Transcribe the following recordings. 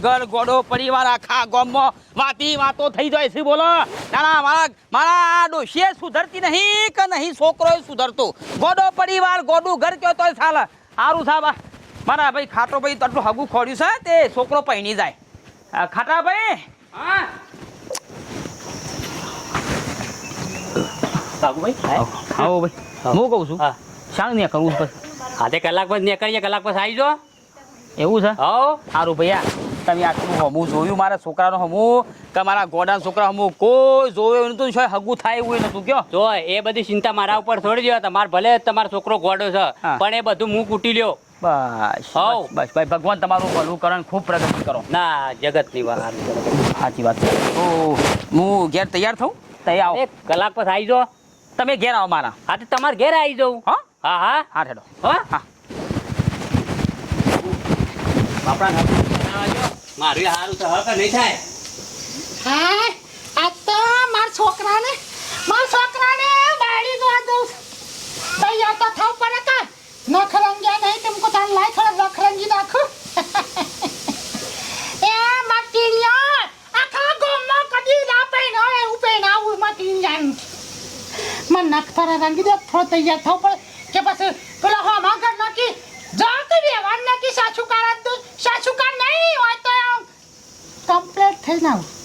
ઘર ગોડો પરિવાર આખા ગામમાં વાતી વાતો થઈ જાય છે બોલો. ના મારા મારા મારા ડોશીએ સુધરતી નહીં કે નહીં છોકરો સુધરતો? ગોડો પરિવાર ગોડું ઘર કયો તોય ચાલે. સારું સાહેબ મારા ભાઈ ખાટો ભાઈ તટલું આટલું હગું ખોડ્યું છે તે છોકરો પહેણી જાય. ખાટા ભાઈ હા. આવો ભાઈ. હું. કહું છું હા. શાણ ને કરવું પછી આધે કલાક પછી નીકળીએ કલાક પછી આવી જો એવું છે? હો. સારું ભૈયા તમે આટલું હમું જોયું? મારા છોકરાનો હમું? કે મારા ગોડાના છોકરા હમું કોઈ જોયું નતું શું હગું થાય એવું નતું કયો? જો એ બધી ચિંતા મારા ઉપર છોડી દો તમારે ભલે તમારો છોકરો ગોડો છે પણ એ બધું હું કૂટી લ્યો. બસ. બસ ભાઈ ભગવાન તમારું ભલું કરણ ખૂબ પ્રગતિ કરો. ના જગતની વાત. સાચી વાત છે. તો હું ઘેર તૈયાર થઉં? તૈયાર આવો. એક કલાક પછી આવી જાઓ. તમે ઘેર આવો મારા. હા તો તમારે ઘેર આવી જાઉં. હા? હા હા. હા ઠેડો હા? હા. બાપડા મારું છોકરાને, માર છોકરાને બાળી દો દઉં તૈયાર તો પડે કા. નખરંગ્યા નહીં તેમ કો તાર લાય ખરા નખરંગી નાખું. એ માટીયા આખા ગોમમાં કદી ના પહેણો એવું પહેણાવું માટી જાન મન નખ તારા રંગી દો તૈયાર થવું પડે. કે પછી પેલા હો માં ઘર નાખી, જાતે વ્યવહાર નાખી, સાચું કમ્પ્લીટ થઈ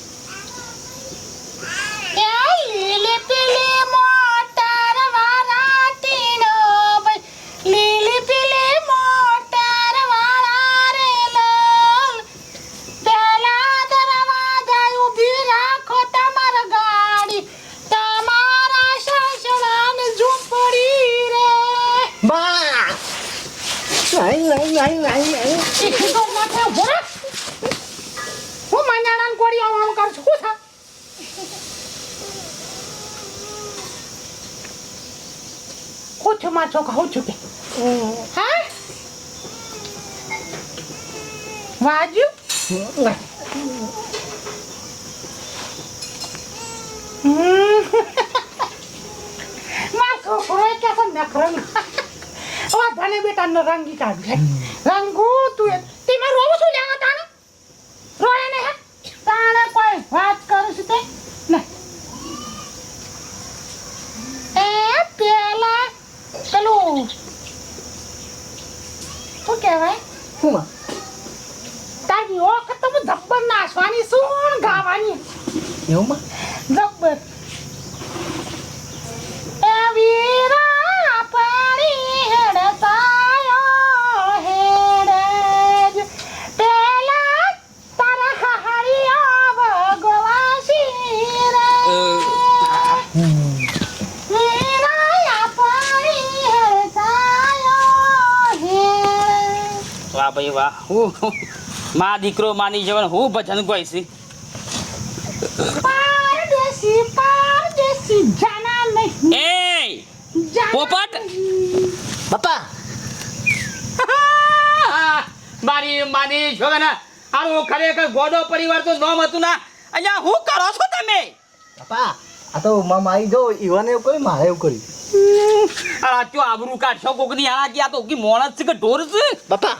છું માર છોકરા હું છું કે? હા? વાજ્યું. માર છોકરો કે છે નખરંગ ઓ ધને બેટા રંગી કાઢ રંગુ તું એ તેમાં રોવું શું લેવા તાને રોય ને હે તાણે કોઈ વાત કરું છું તે ને એ પેલા પેલું શું કહેવાય હું તારી ઓખ તો જબ્બર શું ગાવાની એવું માં જબ્બર એ વીરા પાણી હેડ હેડ. પેલા તારા હાહરિયા ભગવાસી રે. વીરા પાણી હેડ સાયો હેડ. વાહ ભાઈ વાહ હું મા દીકરો માની જવાનું હું ભજન ગોઈ છે પારદેશી પારદેશી જાના નહીં. એ! પોપટ! બાપા મારી માની છોકરા આનું ખરેખર ગોડો પરિવાર તો નોમ હતું ના. અહીંયા હું કરો છો તમે? બાપા આ તો મામા આવી જો ઈવાને એવું કર્યું મારે એવું કર્યું. આ ચો આબરૂ કાઢશો કોકની આ ગયા તો મોણસ છે કે ઢોર છે? બાપા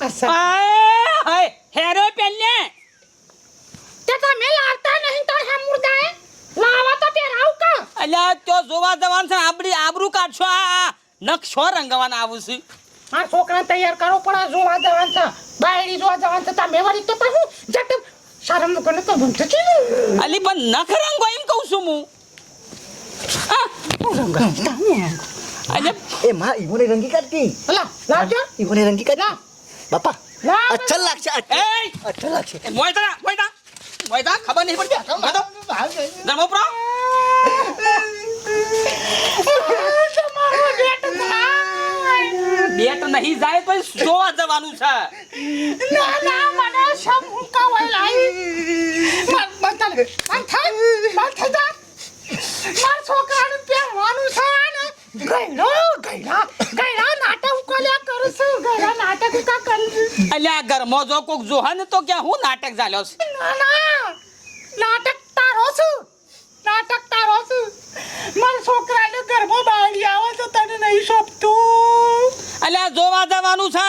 હાય, હેરો પેલે તે તમે લાવતા નહીં તો હે મુર્દાએ લાવા તો તે રાવ કા. અલ્યા તો જોવા જવાનું છે આપડી આબરૂ કાઢશો આ નકશો રંગવાના આવું છે. આ છોકરા તૈયાર કરો પણ આ જોવા જવાનું છે. બાયડી જોવા જવાનું છે તમે વળી તો હું જટ શરમ કોને તો બંધ છે અલી પણ નખ રંગો એમ કહું છું હું. આ, અલ્યા એ માં ઈવોને રંગી કાઢતી. લા લાવજો. ઈવોને રંગી કાઢી બાપા અચ્છા લાગશે અચ્છા લાગશે. મોયતા મોયતા. મોયતા ખબર નહીં પડતી. મોયતો. ધર્મો પ્રો તમારો બેટ થાય બેટ નહીં જાય પણ જોવા જવાનું છે. ના ના મને સમ હુંકાવા લાઈ. મન બંધ મન થાય મન થઈ જા માર છોકરાને પહેરવાનું છે ને ગયડો ગયડા ગયડા નાટક ઉકોલ્યા કરું છું ગયડા નાટક ઉકા કરું છું અલ્યા ઘરમાં જો કોક જોહે ને તો ક્યાં હું નાટક ચાલ્યો છે? ના ના. નાટક તારો છું. નાટક તારો છું. મારા છોકરાને ઘરમાં બાળી આવે તો તને નહીં સોંપતું. અલ્યા જોવા જવાનું છે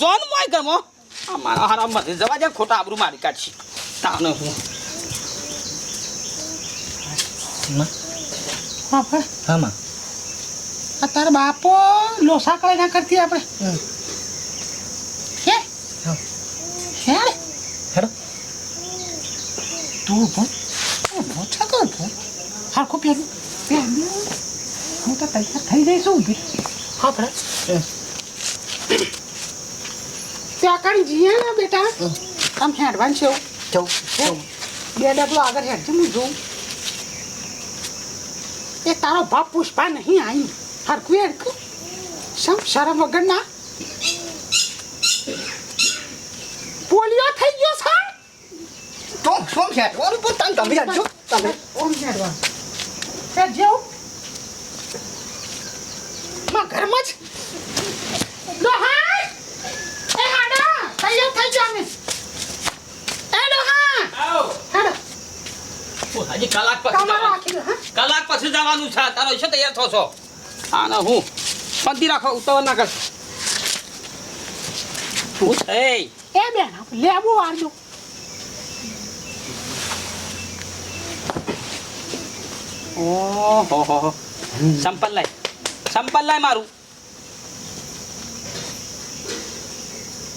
જોન મોય ઘરમાં. આ મારા હારા મને જવા દે ખોટા આબરૂ મારી કાઢશે. તાને હું. હા હા. માં. આ તારા બાપો લોસા કરે ના કરતી આપણે હમ. હે હા. હે હેડો તું ભો ભો છકો ભો હરખો પહેરું પહેરું હું તો તૈયાર થઈ જઈશ ઊભી હા ભરા ત્યાં કાઢી જઈએ ને બેટા આમ હેડવાન છે હે? બે ડગલો આગળ હેડ છે હું જોઉં એ તારો બાપ પુષ્પા નહીં આવી હરખું હરકું સમ શરમ વગર ના પોલિયો થઈ ગયો તો શું છે ઓલું પોતાનું તમે જાણજો તમે ઓમ હેડવા તે જેવું માં ઘરમાં જ ડોહા એ હાડા તૈયાર થઈ જા અમે એ ડોહા આવ હાડા હું હજી કલાક પછી હા કલાક પછી જવાનું છે તારો છે તૈયાર થો છો હા ને હું શાંતિ રાખો ઉતાવળ ના કર શું છે એ બેન લેવું વાળજો ઓહો સંપલ લાય સંપલ લાય મારું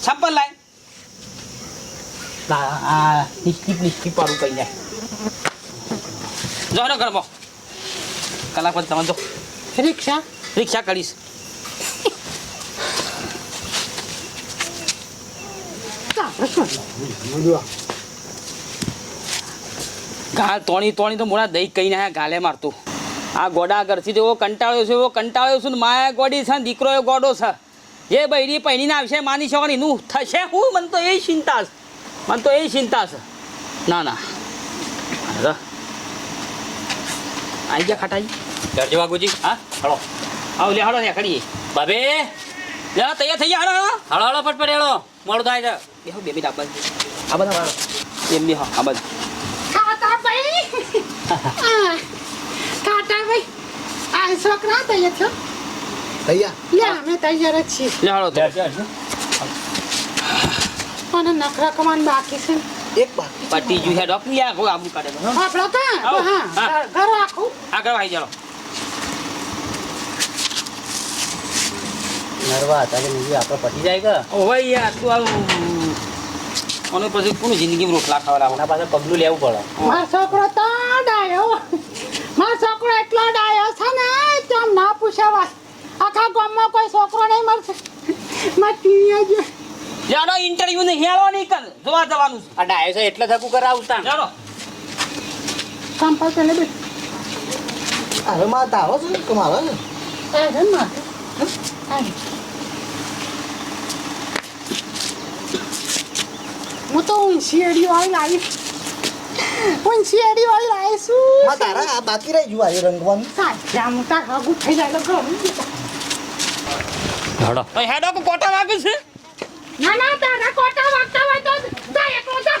સંપલ લાય આ નિશ્ચિત નિશ્ચિત પાડું કઈ જાય. જો ને ઘરમાં. કલાક પછી તમે જો. રિક્ષા? રિક્ષા કરીશ. શું તોણી તોણી તો મોડા દહીં કહી ને ગાલે મારતું. આ ગોડા ઘરથી તો એવો કંટાળ્યો છે એવો કંટાળ્યો છું ને માયા ગોડી છે દીકરો એ ગોડો છે. જે બૈરી પહેરીને આવશે માની શકવાની નું થશે હું? મને તો એ ચિંતા છે. મને તો એ ચિંતા છે. ના ના. આવી આઈ ગયા ખાટાજી કરજો વાગુજી હા? હળો આવ લે હળો ને કરીએ બાબે લે તૈયાર થઈ ગયા હળો હળો હળો ફટફટ હેળો મોડું થાય છે. બેહો બે મિનિટ આ બાજુ આ બધા એમ બી હા આ બાજુ ખાતા ભાઈ આ, ભાઈ છોકરા તૈયાર છો? તૈયાર. લે અમે તૈયાર જ છીએ. લે તો. અને નખરા કમાન બાકી છે. એક બાકી પટી જુ હેડ. ઓફ યા કોઈ આબુ કાઢે આપણો કા હા હા. ઘર આખું. આગળ આવી ચાલો નરવા કે નહીં આપણે પટી જાય કે? ઓવે યાર તું આવું. અને પછી કોણ જિંદગીમાં રોટલા ખાવા એના પાસે પગલું લેવું પડે. મારો છોકરો તો ડાયો મારો છોકરો એટલો ડાયો છે ને તમ ના પૂછાવા આખા ગામમાં કોઈ છોકરો નહીં મળશે. માટી જ. જાડો ઇન્ટરવ્યુ ને હેળો નહીં કર જોવા જવાનું આ ડાયો છે એટલે થકું કરાવતા છે જાડો સંપલ પેલે બે હવે માં તારો છે કે મારો. માતા આ છે ને માથે. આ છે. હું તો ઊંચી વાળી લાવી ઊંચી એડી વાળી લાવી શું માં તારા આ બાકી રહી ગયું આ રંગવાનું સાચા હું તાર હગું થઈ જાય તો ગમી હળો તો હેડો કો કોટા વાગે છે ના ના તારા કોટા વાગતા હોય તો જા એકલો જા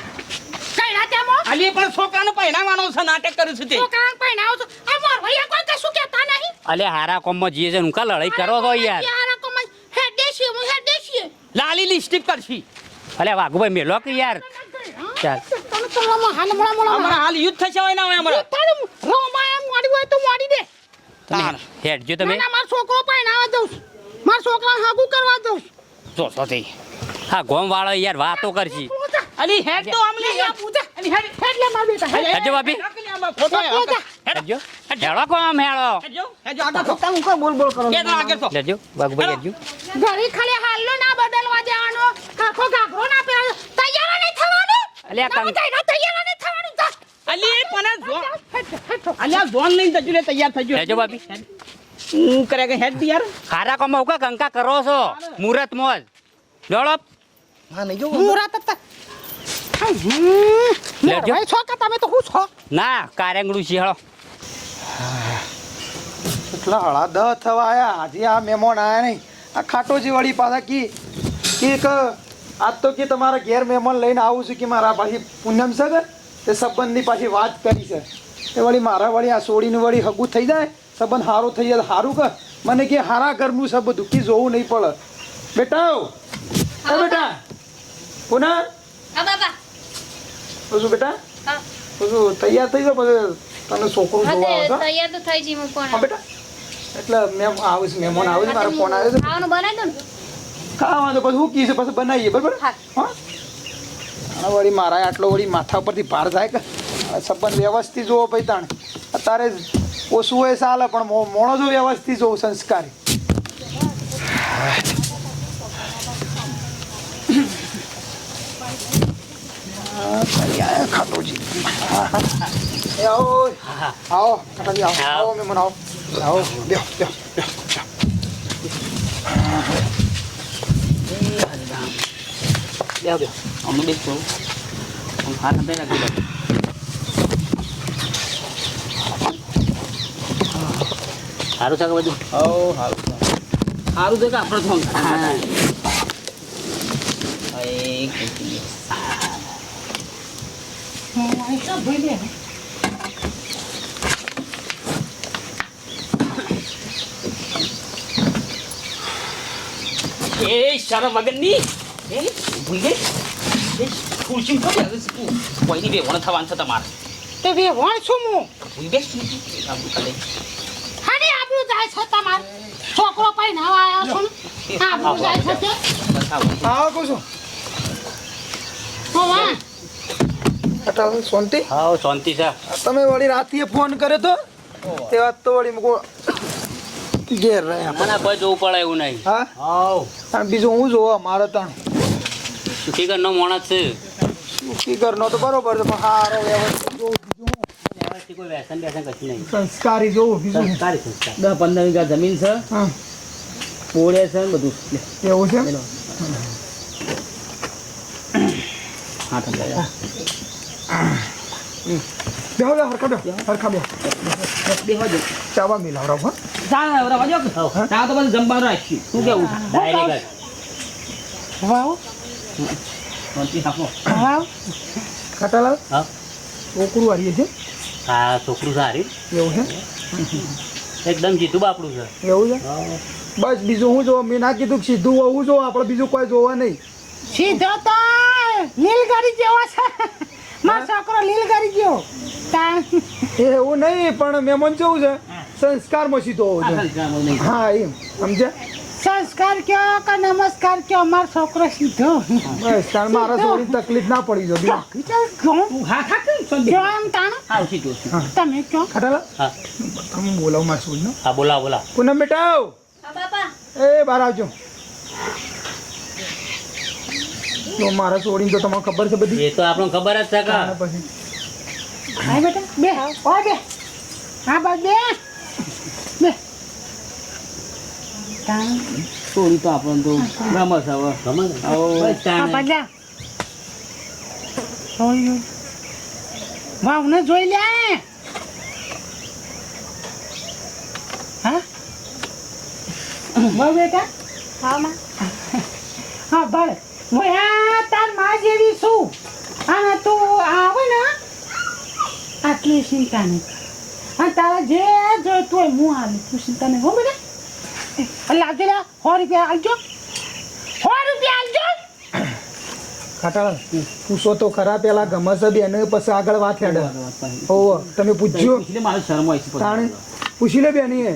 કઈ ના તેમાં આલી પણ છોકરાને પહેરાવાનો છે નાટક કરું છું તે છોકરા પહેણાવ છો આ મોર ભૈયા કોઈ કશું કહેતા નહીં અલે હારા કોમમાં જીએ છે નુકા લડાઈ કરો છો યાર યાર કોમાં હેડ દેશી હું હેડ દેશી લાલી લિસ્ટિક કરશી અલે વાઘુભાઈ મેલો કે યાર. ચાલ. તને તો લમા હાલ મળા અમારા મળા હાલ યુદ્ધ થશે હોય ના હોય અમારા. તારું રોમા એમ મોડી હોય તો મોડી દે તાર હેડ જો તમે. ના માર છોકરો પહેણાવા દઉં માર છોકરા હાગુ કરવા દઉં જો જો હા ગોમ વાળો યાર વાતો કરશી. અલી હેડ તો આમલી લે, પૂજા. અલી હેડ. હેડ લે માર બેટા. હેડ. હેડજો ભાભી. ફોટો તું જા. હેડજો. હેડો કોમ હેડો. હેડજો હેડજો આગળ તો તમે કોઈ બોલ બોલ કરો કે આગળ તો લેજો વાઘુભાઈ લેજો ઘરે ખાલી હાલનો ના બદલવા દેવાનો આખો ઘાઘરો ના પહેરવાનો તૈયાર નહીં થવાનું? અલ્યા ના કાં- બધાય ના તૈયાર નહીં થવાનું. અલી પણ જો. અલ્યા જોન લઈને જજો લે તૈયાર થજો લેજો ભાભી. હું કરે કે હેડ યાર ખારા કોમમાં ઉકા કંકા કરો છો? મુહૂર્ત મોજ જોડો. હા નહીં જો મુહૂર્ત હતા. હમ. લેજો. ભાઈ છો કે તમે તો હું છો? ના કારેંગડું છે એટલા હળા દ થવા આયા. આજે આ મહેમાન આયા નહીં. આ ખાટોજી વળી પાછા કી કે એક આજ તો કે તમારા ઘેર મહેમાન લઈને આવું છું કે મારા પાછી પૂનમ છે કે તે સંબંધની પાછી વાત કરી છે. એ વળી મારા વળી આ સોડીનું વળી હગું થઈ જાય સંબંધ સારો થઈ જાય સારું કે મને કે હારા ઘરનું છે બધું કે જોવું નહીં પડે. બેટા એ બેટા. પુનઃ શું બેટા? શું તૈયાર થઈ જાવ પછી તને છોકરું જોવા આવશે. તૈયાર તો થઈ જઈ હું હા પણ બેટા. એટલે મેમ આવે છે મહેમાન આવે છે મારો ફોન આવ્યો છે. ખાવાનું બનાવી દો ને. ખાવાનું પછી હું છે પછી બનાવીએ બરાબર? હા. હા? વળી મારા આટલો વળી માથા ઉપરથી ભાર થાય કે સંબંધ વ્યવસ્થિત જોવો પછી તાણે. અત્યારે ઓછું હોય ચાલે પણ મો- મોણો જો વ્યવસ્થિત જોવું સંસ્કારી. ખાટોજી. આવો. આવો આવો. આવો મહેમાન આવો. આવો બેહો બેહો બેહો. બેહો બેહો અમે બેસું આમ હાથ અંતે રાખી દો સારું છે કે બધું ઓ સારું સારું છે કે આપણે તો હા. હું ગઈ. એ શરમ વગરની એ ભૂલ ગઈ? એ ખુરશી પર તું? કોઈની બે વણ થવાનું છે તમારે. તે બે વણ છું હું. ભૂલ કાલે હાની આબરૂ જાય છે તમારે. છોકરો આવ્યો છું આબરૂ જાય છે તે. આવો. કહું છું. હોવા અટાલ શાંતિ. હા શાંતિ છે. તમે વળી રાતે ફોન કર્યો તો? તે વાત તો વળી મૂકો. ઘેર રહ્યા મને કોઈ જોવું પડે એવું નહીં. હા? બીજું હું જોવા મારે તણ. સુખી ઘરનો માણસ છે. સુખી ઘરનો તો બરોબર છે પણ હારો વ્યવસ્થિત જોવું બીજું હું. વ્યવસ્થિત કોઈ વ્યસન બેસન કશું નહીં. સંસ્કારી જોવું સંસ્કારી સંસ્કાર. દસ પંદર વીઘા જમીન છે. હા. પોળે છે ને બધું. લે, એવું છે? હાથ અંતે રાખ. બેહો હરખા બે હરખા બે બેહવા દો. ચાવા હા. કે. તો પછી જમવાનું રાખ્યું. શું કેવું? ડાયરેક્ટ વાવ વાવ ખાટાલાલ? હા. છોકરું હારીએ છે હા છોકરું સારી એવું છે? એકદમ જીતું બાપડું છે. એવું છે? બસ બીજું હું જોવા મેં ના કીધું કે સીધું હોવું જો આપણે બીજું કોઈ જોવા નહીં. સીધો તો લીલગાડી જેવો છે. મારો છોકરો લીલગાડી જેવો એવું નહીં પણ મહેમાન કેવું છે. સંસ્કારમાં સીધો હોવો છે હા એમ. સમજ્યા? સંસ્કાર કયો કે નમસ્કાર કયો? અમારો છોકરો સીધો. બસ તાર મારા છોકરી તકલીફ ના પડી જો બીજું. કયો હા હા કેમ કયો એમ તાણ. આવશે તું તમે કયો ખાટાલા. હા. તમે બોલાવો મારા ને હા બોલા બોલા પૂનમ બેટા હા બાપા. એ બહાર આવજો. તો મારા છોડીને તો તમને ખબર છે બધી. એ તો આપણને ખબર જ છે કા. પછી. હા બેટા બે. હા બે. હા બસ બે તાણ ચોરી તો આપણને તો રમસ હવે. જોઈ વાવ ને જોઈ લે. હા? વાવ બેટા. હા માં હા ભલે હું આ તારમાં જેવી છું. અને તું આવે ને આટલી ચિંતા નહીં અને તારા જે જોઈતું હોય હું આવી તું ચિંતા નહીં હો બેટા. લાવજે લે સો રૂપિયા આવજો સો રૂપિયા પૂછો તો ખરા પેલા ગમે છે બેન પછી આગળ વાત હેડે હોવ તમે પૂછજો. મારે શરમ હોય છે તાણે પૂછી લે બેની એ.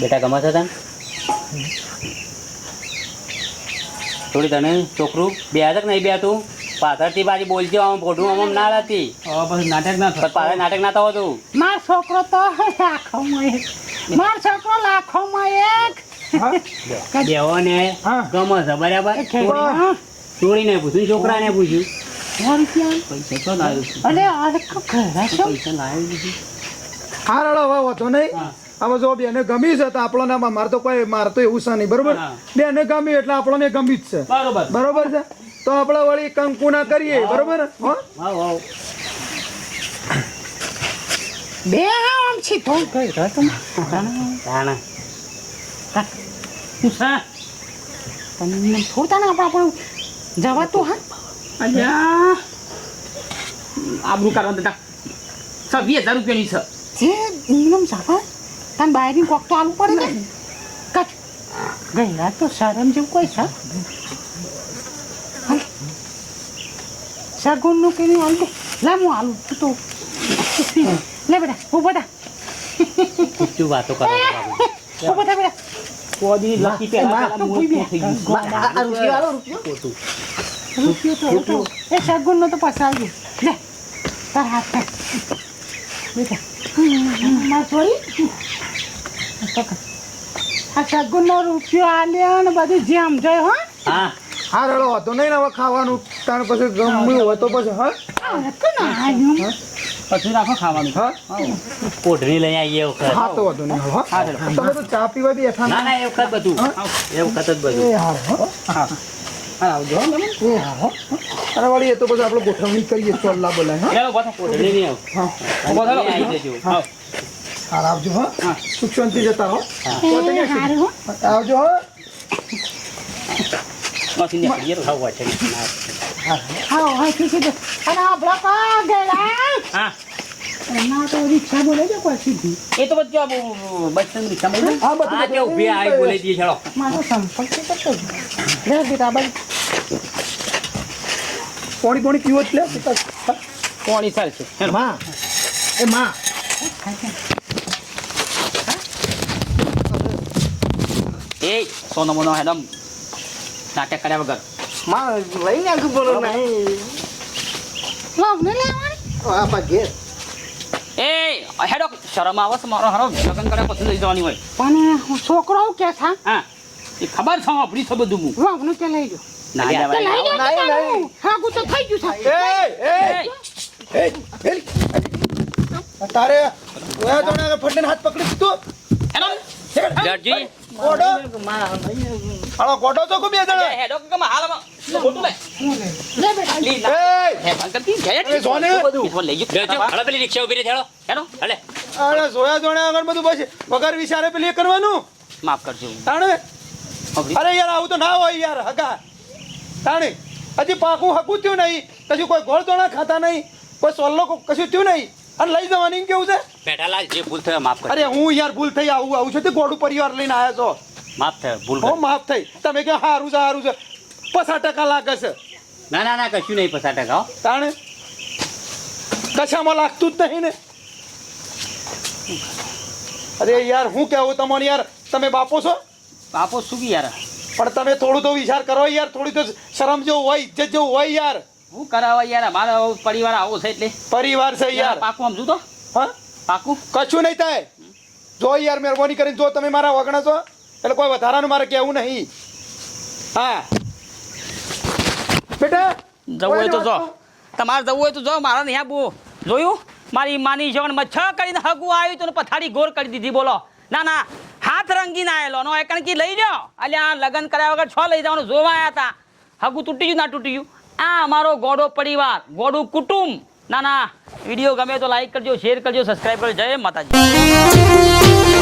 બેટા ગમે છે તને થોડી તને છોકરું બે તક નહીં બે તું? પાછળથી પાછી બોલતી આમ ફોટું આમ આમ ના રહેતી પછી નાટક ના થાય પાછળ નાટક ના થવા તું માર છોકરો તો લાખોમાં એક. માર છોકરો લાખોમાં એક. દેવો ને. ગમો છે બરાબર? ચોરી ને પૂછ્યું છોકરાને પૂછ્યું સો રૂપિયા. પૈસા તો લાવ્યો અરે અરે પૈસા લાવ્યો હા રડો હવે વાંધો નહીં. હા. હવે જો બેને ગમી છે તો આપણને આમાં મારે તો કોઈ મારે તો એવું છે નહીં બરોબર? બેને ગમી એટલે આપણને ગમી જ છે. બરોબર. બરોબર છે? તો આપણે વળી કંકુ ના કરીએ બરોબર? બે આમ છે તો. કઈ રતમ તાણા હા. તમને થોડતા ના આપણે જવા તો હા? અલ્યા. આબરૂ કરવા દેતા. સર વીસ હજાર રૂપિયાની છે. જે નિયમ સાફા તને બહારની કોક તો આલુ પડે ને કચ રાત તો શરમ જેવું કોઈ છે. શગુનનું କିଣି હાલ દે ମୁଁ હું ତୁ તું. તો લે બેટા ઊભો થા. શું વાતો કરો? ઊભો થા બેટા. કોદી લકી તો. માં, આ રૂપિયો આલો રૂપિયો. રૂપિયો તો હતો. એ શગુનનો તો પસાવી લે તાર હાથ બેટા. માર પકડ. આ શગુનનો રૂપિયો આલ્યો ને બધું જેમ જોય હા. હા. રડો હતો નહીં હવે ખાવાનું. તાણ પછી ગમ્યું હોય તો પછી હા? ના પછી રાખો ખાવાનું. હા? કોઢરી લઈ આવીએ વખત હા તો વધુ નહીં હા. હા, તમે તો ચા પીવા બેઠા ના ના એ વખત બધું. એ વખત જ બધું. હા. હા. આવજો હો, તમે. એ હા હો. અને વળી એ તો પછી આપણે ગોઠવણી કરીએ ચોલ્લા બોલાય હા? નહીં આવ. હા. આવજો હા. સુખ શાંતિ જતા રહો. હો. આવજો હો. બસ, ઇન્ડિયા કરીએ ખાવા છે હા હા ઠીક છે. અને આપણો કા હા. એના તો રિક્ષા બોલે છે કોઈ સીધી. એ તો બધું આ રિક્ષા મળી હા બધું હા તે ઊભી આવી બોલી દઈએ ચલો. મારો સંપર્ક છે કરતો લે બેટા બાઈ પાણી પાણી પીવો જ લે પિતા. કોણી ચાલ છે. માં. એ માં. એ સોનો મોનો હેડમ. નાટક કર્યા વગર. માં લઈને આગળ બોલો નહીં વાવને લેવાની આ પા ઘેર એ હેડો શરમ આવે છે મારો હારો લગ્ન કર્યા પછી લઈ જવાની હોય પણ છોકરો કે છે હા એ ખબર છે આપણી છે બધું હું. તારે. ગોડો હાલો ગોડો તો કો બે એ જણા હેડો કે તમે હાલમાં. ખોટું લે. લે બેટા. લી, ના. હે, અંકલથી જય અરે સોને. લઈ ગયો. જજો હળો પેલી રિક્ષા ઊભી રહી હેડો. હેડો. હલે અરે જોયા આગળ બધું બસ. વગર વિચારે પેલી કરવાનું. માફ કરજો. તાણે. અરે યાર આવું તો ના હોય યાર હગા. તાણે? હજી પાકું હકું થયું નહીં. કશું કોઈ ગોળ દોણા ખાતા નહીં. કોઈ સોલ્લો કો- કશું થયું નહીં. અને લઈ જવાની એમ કેવું છે? બેઠાલાલ જે ભૂલ થયો માફ કર અરે હું યાર ભૂલ થઈ આવું આવું છું તે ગોડું પરિવાર લઈને આવ્યા છો. માફ થયો ભૂલ હો માફ થઈ. તમે કે સારું છે સારું છે. પચાસ ટકા લાગે છે. ના ના ના કશું નહીં પચાસ ટકા હો. તાણે? કશામાં લાગતું જ નહીં ને. અરે યાર હું કહેવું તમને યાર તમે બાપો છો? બાપો શું યાર? પણ તમે થોડું તો વિચાર કરો યાર થોડી તો શરમ જેવું હોય ઇજ્જત જેવું હોય યાર. હું કરાવવા યાર અમારો પરિવાર આવો છે એટલે. પરિવાર છે યાર. પાકું સમજુ તો હા? પાકું. કશું નહીં થાય. જો યાર મહેરબાની કરીને જો તમે મારા વગણા છો એટલે કોઈ વધારાનું મારે કહેવું નહીં. હા. બેટા જવું હોય તો જો. તમારે જવું હોય તો જો મારા નહીં બહુ જોયું? મારી માની જવન છ કરીને હગું આવ્યું તો પથારી ગોર કરી દીધી બોલો. ના ના. હાથ રંગી ના આવેલો નો એકણકી લઈ જાઓ અલ્યા લગ્ન કર્યા વગર છ લઈ જવાનું જોવા આવ્યા હતા હગું તૂટી ગયું ના તૂટી ગયું? આ અમારો ગોડો પરિવાર, ગોડું કુટુંબ. ના ના, વીડિયો ગમે તો લાઈક કરજો શેર કરજો સબસ્ક્રાઈબ કરજો. જય માતાજી.